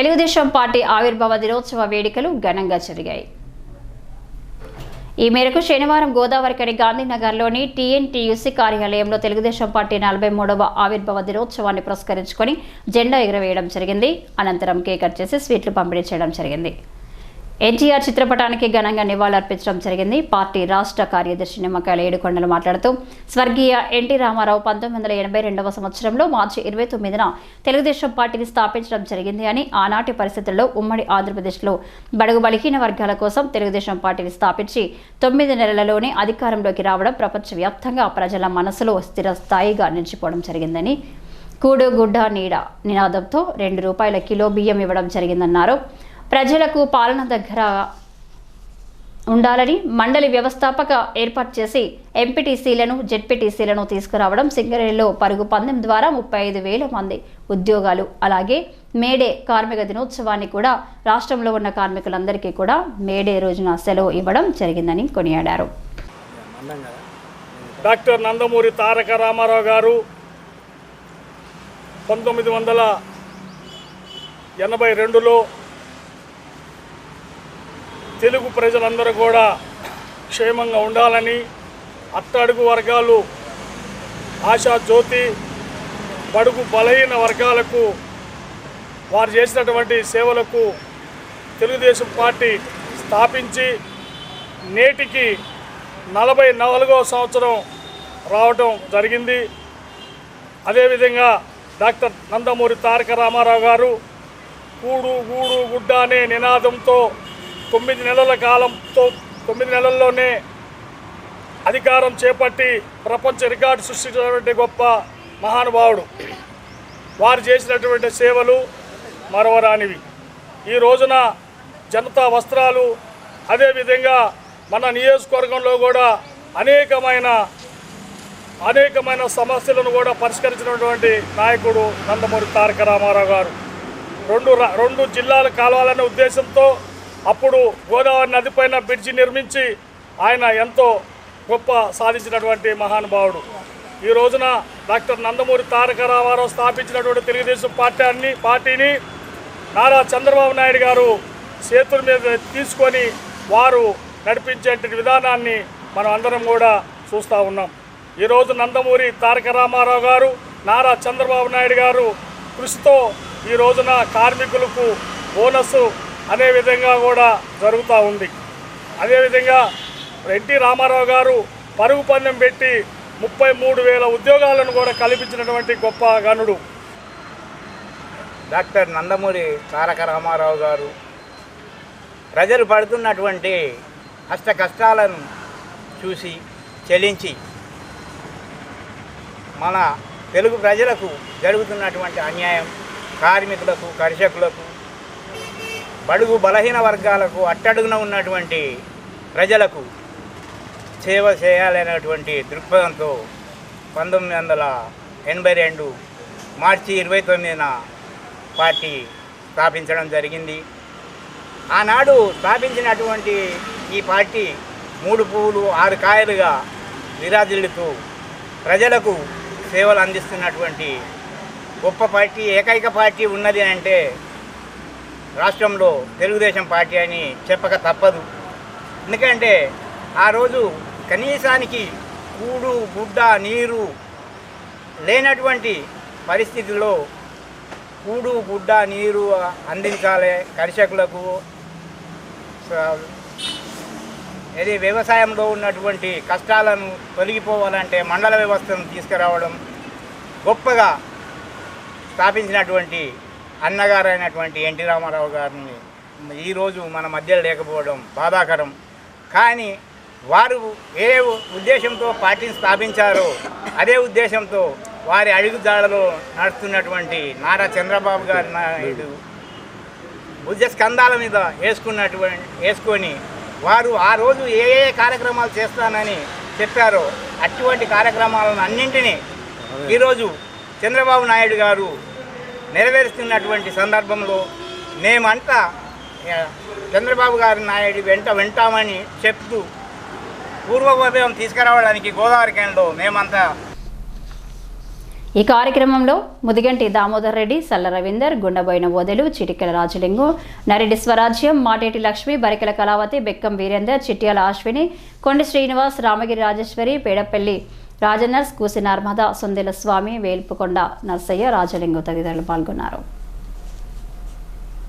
Telugu Desam party ఆవిర్భావ దినోత్సవ వేడుకలు ఘనంగా జరిగాయి. ఈ మేరకు శనివారం గోదావరికని గాంధీనగర్లోని టీఎన్టీయూసీ కార్యాలయంలో తెలుగుదేశం పార్టీ నలభై మూడవ ఆవిర్భావ దినోత్సవాన్ని పురస్కరించుకొని జెండా ఎగురవేయడం జరిగింది. అనంతరం కేక్ కట్ చేసి స్వీట్లు పంపిణీ చేయడం జరిగింది. ఎన్టీఆర్ చిత్రపటానికి ఘనంగా నివాళులర్పించడం జరిగింది. పార్టీ రాష్ట్ర కార్యదర్శి నిమ్మకాయల ఏడుకొండలు మాట్లాడుతూ స్వర్గీయ ఎన్టీ రామారావు పంతొమ్మిది వందల ఎనభై రెండవ సంవత్సరంలో మార్చి ఇరవై తొమ్మిదిన తెలుగుదేశం పార్టీని స్థాపించడం జరిగింది అని ఆనాటి పరిస్థితుల్లో ఉమ్మడి ఆంధ్రప్రదేశ్లో బడుగు బలహీన వర్గాల కోసం తెలుగుదేశం పార్టీని స్థాపించి తొమ్మిది నెలలలోనే అధికారంలోకి రావడం ప్రపంచవ్యాప్తంగా ప్రజల మనసులో స్థిరస్థాయిగా నిలిచిపోవడం జరిగిందని కూడు గుడ్డ నీడ నినాదంతో రెండు రూపాయల కిలో బియ్యం ఇవ్వడం జరిగిందన్నారు. ప్రజలకు పాలన దగ్గర ఉండాలని మండలి వ్యవస్థాపక ఏర్పాటు చేసి ఎంపీటీసీలను జెడ్పీటీసీలను తీసుకురావడం సింగరేణిలో పరుగు పందెం ద్వారా ముప్పై ఐదు వేల మంది ఉద్యోగాలు అలాగే మేడే కార్మిక దినోత్సవాన్ని కూడా రాష్ట్రంలో ఉన్న కార్మికులందరికీ కూడా మేడే రోజున సెలవు ఇవ్వడం జరిగిందని కొనియాడారు. డాక్టర్ నందమూరి తారక రామారావు గారు పంతొమ్మిది వందల ఎనభై రెండులో తెలుగు ప్రజలందరూ కూడా క్షేమంగా ఉండాలని అట్టడుగు వర్గాలు ఆశా జ్యోతి బడుగు బలహీన వర్గాలకు వారు చేసినటువంటి సేవలకు తెలుగుదేశం పార్టీ స్థాపించి నేటికి నలభై నాలుగవ సంవత్సరం రావటం జరిగింది. అదేవిధంగా డాక్టర్ నందమూరి తారక రామారావు గారు కూడు గూడు గుడ్డ అనే నినాదంతో తొమ్మిది నెలల కాలంతో తొమ్మిది నెలల్లోనే అధికారం చేపట్టి ప్రపంచ రికార్డు సృష్టించినటువంటి గొప్ప మహానుభావుడు. వారు చేసినటువంటి సేవలు మరవరానివి. ఈ రోజున జనతా వస్త్రాలు అదేవిధంగా మన నియోజకవర్గంలో కూడా అనేకమైన అనేకమైన సమస్యలను కూడా పరిష్కరించినటువంటి నాయకుడు నందమూరి తారక రామారావు గారు. రెండు రెండు జిల్లాలు కావాలనే ఉద్దేశంతో అప్పుడు గోదావరి నదిపైన బ్రిడ్జి నిర్మించి ఆయన ఎంతో గొప్ప సాధించినటువంటి మహానుభావుడు. ఈ రోజున డాక్టర్ నందమూరి తారక రామారావు స్థాపించినటువంటి తెలుగుదేశం పార్టీ అన్ని పార్టీని నారా చంద్రబాబు నాయుడు గారు చేతుల మీద తీసుకొని వారు నడిపించేటువంటి విధానాన్ని మనం అందరం కూడా చూస్తూ ఉన్నాం. ఈరోజు నందమూరి తారక రామారావు గారు నారా చంద్రబాబు నాయుడు గారు కృషితో ఈ రోజున కార్మికులకు బోనస్ అనే విధంగా కూడా జరుగుతూ ఉంది. అదేవిధంగా ఎన్టీ రామారావు గారు పరుగు పందెం పెట్టి ముప్పై మూడు వేల ఉద్యోగాలను కూడా కల్పించినటువంటి గొప్ప గనుడు. డాక్టర్ నందమూరి తారక రామారావు గారు ప్రజలు పడుతున్నటువంటి కష్ట కష్టాలను చూసి చెలించి మన తెలుగు ప్రజలకు జరుగుతున్నటువంటి అన్యాయం కార్మికులకు కర్షకులకు బడుగు బలహీన వర్గాలకు అట్టడుగున ఉన్నటువంటి ప్రజలకు సేవ చేయాలనేటువంటి దృక్పథంతో పంతొమ్మిది వందల ఎనభై రెండు మార్చి ఇరవై తొమ్మిదిన పార్టీ స్థాపించడం జరిగింది. ఆనాడు స్థాపించినటువంటి ఈ పార్టీ మూడు పువ్వులు ఆరు కాయలుగా విరాజిల్లుతూ ప్రజలకు సేవలు అందిస్తున్నటువంటి గొప్ప పార్టీ ఏకైక పార్టీ ఉన్నది అంటే రాష్ట్రంలో తెలుగుదేశం పార్టీ అని చెప్పక తప్పదు. ఎందుకంటే ఆ రోజు కనీసానికి కూడు గుడ్డ నీరు లేనటువంటి పరిస్థితుల్లో కూడు గుడ్డ నీరు అందించాలి కర్షకులకు. స- ఇది వ్యవసాయంలో ఉన్నటువంటి కష్టాలను తొలగిపోవాలంటే మండల వ్యవస్థను తీసుకురావడం గొప్పగా స్థాపించినటువంటి అన్నగారైనటువంటి ఎన్టీ రామారావు గారిని ఈరోజు మన మధ్య లేకపోవడం బాధాకరం. కానీ వారు ఏ ఉద్దేశంతో పార్టీని స్థాపించారో అదే ఉద్దేశంతో వారి అడుగుజాడలో నడుస్తున్నటువంటి నారా చంద్రబాబు గారి నాయుడు భుజ స్కంధాల మీద వేసుకున్నటువంటి వేసుకొని వారు ఆ రోజు ఏ ఏ కార్యక్రమాలు చేస్తానని చెప్పారో అటువంటి కార్యక్రమాలను అన్నింటినీ ఈరోజు చంద్రబాబు నాయుడు గారు నెరవేరుస్తున్నటువంటి సందర్భంలో మేమంతా చంద్రబాబు గారి నాయుడు వెంట వింటామని చెప్తూ పూర్వ తీసుకురావడానికి గోదావరి కేంద్రంలో మేమంతా ఈ కార్యక్రమంలో ముదిగంటి దామోదర్ రెడ్డి సల్ల రవీందర్ గుండబోయిన ఓదెలు చిటికెల రాజలింగు నరెడ్డి స్వరాజ్యం మాటేటి లక్ష్మి బరికెల కళావతి బెక్కం వీరేందర్ చిట్యాల అశ్విని కొండి శ్రీనివాస్ రామగిరి రాజేశ్వరి పేడపల్లి రాజనర్స్ కూసి నర్మదా సుందిల స్వామి వేల్పుకొండ నర్సయ్య రాజలింగు తదితరులు పాల్గొన్నారు.